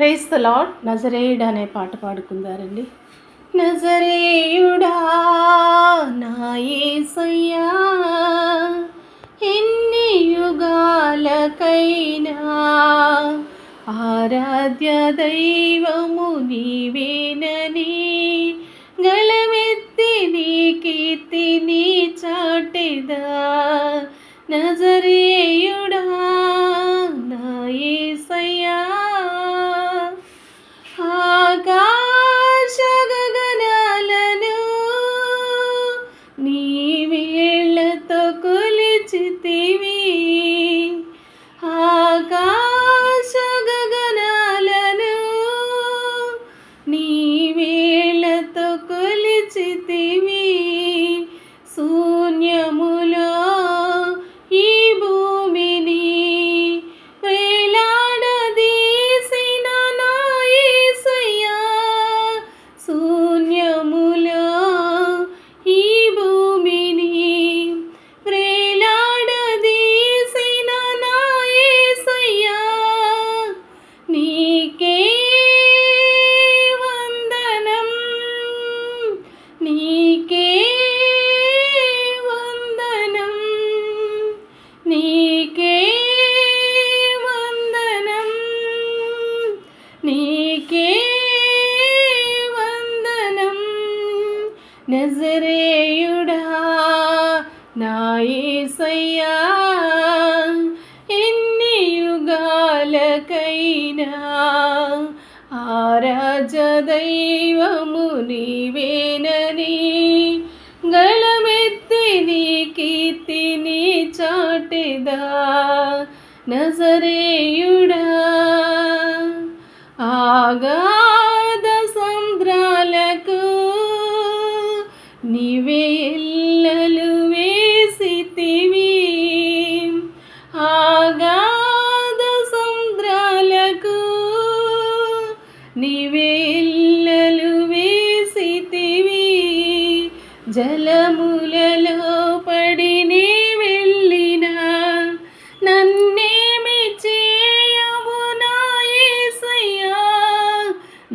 Price the lord నజరేయుడు అనే పాట పాడుకుందారండి. నజరేయుడా నా యేసయ్యా ఎన్ని యుగాలకైనా ఆరాధ్య దైవము నీవేనని గలమెత్తి నీ కీర్తిని చాటెదా. నజరేయుడా నా యేసయ్యా నజరేయుడా నాయసయ్యా ఎన్ని యుగాలకైనా ఆరాజ దైవము నీవేనని గళమెత్తి నీ కీర్తిని చాటిదా. నజరేయుడా ఆగా జలములలో పడిని వెళ్ళిన నన్నేమి చేయవు నా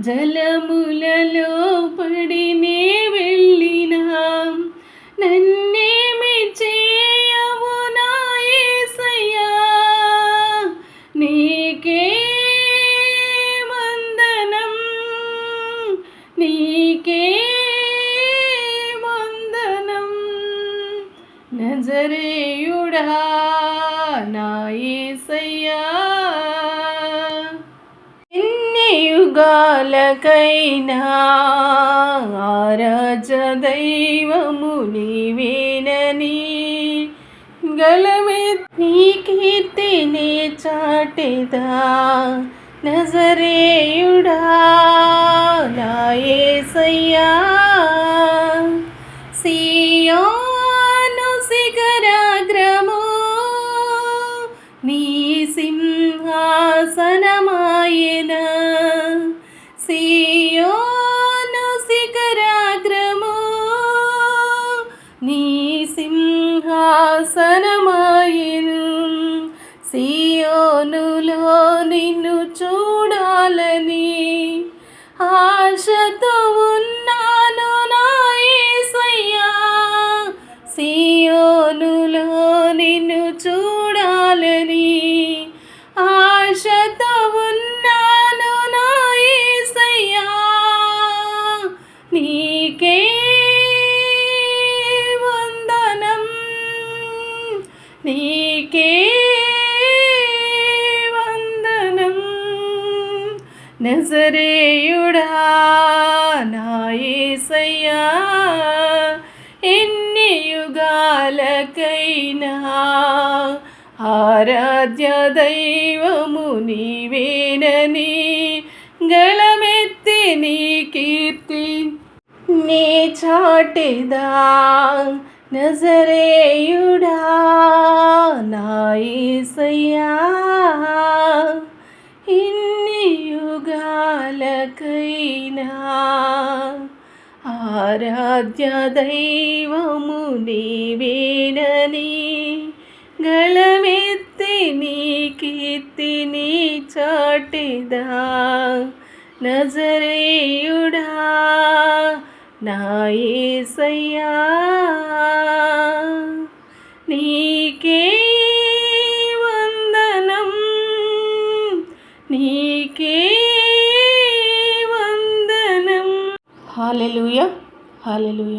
జలములలో నజరేయుడా నాయసయ్యా ఎన్ని యుగాలకైనా ఆరాజ దైవము నీవేనని గలమె. నీ కీర్తిని చాటిదా నజరేయుడా నాయసయ్యా sana. నజరేయుడా నా యేసయ్యా ఎన్ని యుగాలకైనా ఆరాధ్య దైవము నీవేనని గళమెత్తి నీ కీర్తి నే చాటెదా. నజరేయుడా ఎవరికైనా ఆరాధ్య దైవము నీవేనని గళమెత్తి నీ కీర్తిని చాటిదా. నజరేయుడా నా యేసయ్యా హాలెలుయ హాలెలుయ